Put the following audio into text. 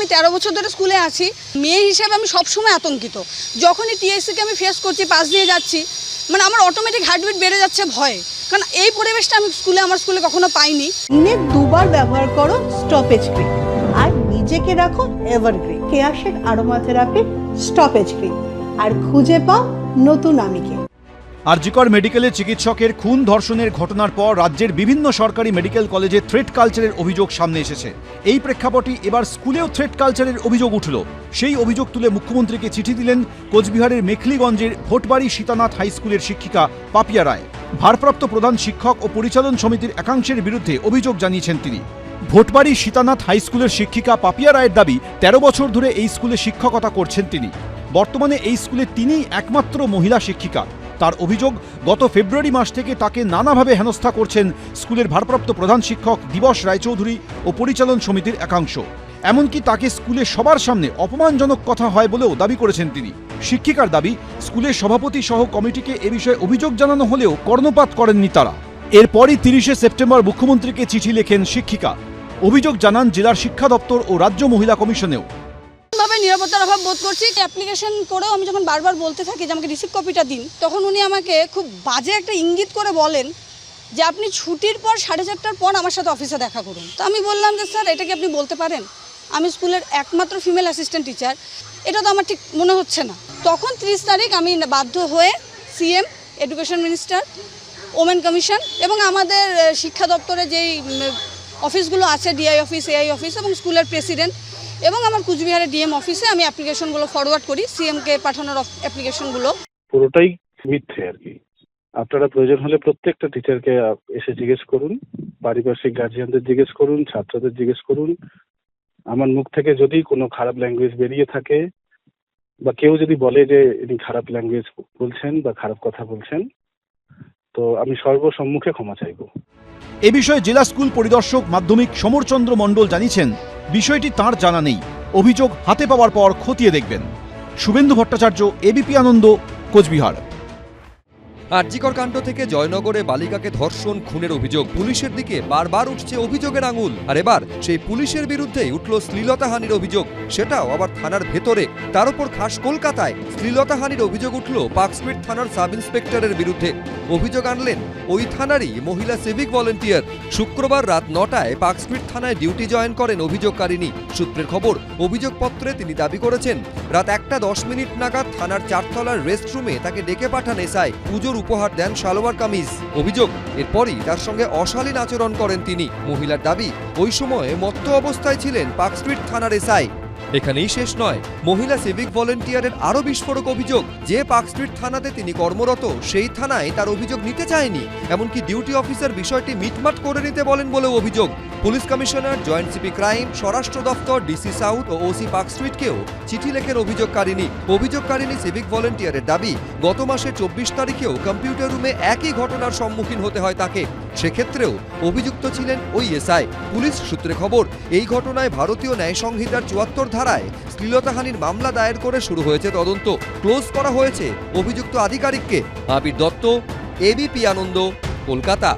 আমি তেরো বছর ধরে স্কুলে আছি। মেয়ে হিসেবে আমি সবসময় আতঙ্কিত। যখনই টিএসসিকে আমি ফেস করছি পাশ দিয়ে যাচ্ছি মানে আমার অটোমেটিক হার্টবিট বেড়ে যাচ্ছে ভয়ে। কারণ এই পরিবেশটা আমি স্কুলে, আমার স্কুলে কখনো পাইনি। দিনে দুবার ব্যবহার করো স্টপেজ ক্রিম আর নিজেকে রাখো এভারগ্রিন কেয়াশেক আরোমা থেরাপি স্টপেজ ক্রিম আর খুঁজে পাও নতুন আমিকে। আরজিকর মেডিকেলের চিকিৎসকের খুন ধর্ষণের ঘটনার পর রাজ্যের বিভিন্ন সরকারি মেডিকেল কলেজে থ্রেট কালচারের অভিযোগ সামনে এসেছে। এই প্রেক্ষাপটে এবার স্কুলেও থ্রেট কালচারের অভিযোগ উঠল। সেই অভিযোগ তুলে মুখ্যমন্ত্রীকে চিঠি দিলেন কোচবিহারের মেখলিগঞ্জের ভোটবাড়ি সীতানাথ হাই স্কুলের শিক্ষিকা পাপিয়া রায়। ভারপ্রাপ্ত প্রধান শিক্ষক ও পরিচালন সমিতির একাংশের বিরুদ্ধে অভিযোগ জানিয়েছেন তিনি। ভোটবাড়ি সীতানাথ হাই স্কুলের শিক্ষিকা পাপিয়া রায়ের দাবি, তেরো বছর ধরে এই স্কুলে শিক্ষকতা করছেন তিনি। বর্তমানে এই স্কুলে তিনিই একমাত্র মহিলা শিক্ষিকা। তার অভিযোগ, গত ফেব্রুয়ারি মাস থেকে তাকে নানাভাবে হেনস্থা করছেন স্কুলের ভারপ্রাপ্ত প্রধান শিক্ষক দিবস রায়চৌধুরী ও পরিচালন সমিতির একাংশ। এমনকি তাকে স্কুলে সবার সামনে অপমানজনক কথা হয় বলেও দাবি করেছেন তিনি। শিক্ষিকার দাবি, স্কুলের সভাপতি সহ কমিটিকে এ বিষয়ে অভিযোগ জানানো হলেও কর্ণপাত করেননি তারা। এরপরই তিরিশে সেপ্টেম্বর মুখ্যমন্ত্রীকে চিঠি লেখেন শিক্ষিকা। অভিযোগ জানান জেলার শিক্ষা দপ্তর ও রাজ্য মহিলা কমিশনেও। নিরাপত্তার অভাব বোধ করছি অ্যাপ্লিকেশন করেও আমি যখন বারবার বলতে থাকি যে আমাকে রিসিভ কপিটা দিন, তখন উনি আমাকে খুব বাজে একটা ইঙ্গিত করে বলেন যে আপনি ছুটির পর সাড়ে চারটার পর আমার সাথে অফিসে দেখা করুন। তো আমি বললাম যে, স্যার, এটা কি আপনি বলতে পারেন? আমি স্কুলের একমাত্র ফিমেল অ্যাসিস্ট্যান্ট টিচার এটা তো আমার ঠিক মনে হচ্ছে না। তখন ত্রিশ তারিখ আমি বাধ্য হয়ে CM education minister women commission এবং আমাদের শিক্ষা দপ্তরে যেই অফিসগুলো আছে ডিআই অফিস এআই অফিস এবং স্কুলের প্রেসিডেন্ট এবং আমার কুচবিহারের ডিএম অফিসে আমি অ্যাপ্লিকেশনগুলো ফরওয়ার্ড করি সিএমকে পাঠানোর অ্যাপ্লিকেশনগুলো। পুরোটাই মিথ্যে আর কি। আপনারা প্রয়োজন হলে প্রত্যেকটা টিচারকে এসে জিজ্ঞেস করুন পারিপার্শ্বিক গার্জিয়ানদের জিজ্ঞেস করুন ছাত্রদের জিজ্ঞেস করুন। আমার মুখ থেকে যদি কোনো খারাপ ল্যাঙ্গুয়েজ বেরিয়ে থাকে বা কেউ যদি বলে যে ইনি খারাপ ল্যাঙ্গুয়েজ বলছেন বা খারাপ কথা বলছেন তো আমি সর্বসম্মুখে ক্ষমা চাইব। এ বিষয়ে জেলা স্কুল পরিদর্শক মাধ্যমিক সমরচন্দ্র মণ্ডল জানিয়েছেন বিষয়টি তার জানা নেই। অভিযোগ হাতে পাওয়ার পর খতিয়ে দেখবেন। শুভেন্দু ভট্টাচার্য এবিপি আনন্দ, কোচবিহার। আরজিকর কাণ্ড থেকে জয়নগরে বালিকাকে ধর্ষণ, খুনের অভিযোগ। পুলিশের দিকে বারবার উঠছে অভিযোগের আঙুল। আর এবার সেই পুলিশের বিরুদ্ধেই উঠল শ্লীলতাহানির অভিযোগ। সেটাও আবার থানার ভেতরে। তার উপর খাস কলকাতায় শ্লীলতাহানির অভিযোগ উঠল পার্কস্ট্রিট থানার সাব ইন্সপেক্টরের বিরুদ্ধে। অভিযোগ আনলেন ওই থানারই মহিলা সিভিক ভলেন্টিয়ার। শুক্রবার রাত নটায় পার্কস্ট্রিট থানায় ডিউটি জয়েন করেন অভিযোগকারিনী সূত্রের খবর, অভিযোগপত্রে তিনি দাবি করেছেন, রাত একটা দশ মিনিট নাগাদ থানার চারতলার রেস্টরুমে তাকে ডেকে পাঠান এসআই। পুজোর উপহার দেন সালোয়ার কামিজ। অভিযোগ, এরপরই তার সঙ্গে অশালীন আচরণ করেন তিনি। মহিলার দাবি, ওই সময়ে মত্ত অবস্থায় ছিলেন পার্কস্ট্রিট থানার এসআই। এখানেই শেষ নয়। মহিলা সিভিক ভলেন্টিয়ারের আরও বিস্ফোরক অভিযোগ, যে পার্কস্ট্রিট থানাতে তিনি কর্মরত, সেই থানায় তার অভিযোগ নিতে চায়নি। এমনকি ডিউটি অফিসার বিষয়টি মিটমাট করে নিতে বলেন বলেও অভিযোগ। Police commissioner, joint CP crime, স্বরাষ্ট্র দপ্তর, ডিসি সাউথ ও ওসি পার্কস্ট্রিটকেও চিঠি লেখেন অভিযোগকারিনী অভিযোগকারিনী সিভিক ভলেন্টিয়ারের দাবি, গত মাসে চব্বিশ তারিখেও কম্পিউটার রুমে একই ঘটনার সম্মুখীন হতে হয় তাকে। সেক্ষেত্রেও অভিযুক্ত ছিলেন ওই এসআই। পুলিশ সূত্রে খবর, এই ঘটনায় ভারতীয় ন্যায় সংহিতার চুয়াত্তর ধারায় শ্লীলতাহানির মামলা দায়ের করে শুরু হয়েছে তদন্ত। ক্লোজ করা হয়েছে অভিযুক্ত আধিকারিককে। আবির দত্ত এবিপি আনন্দ, কলকাতা।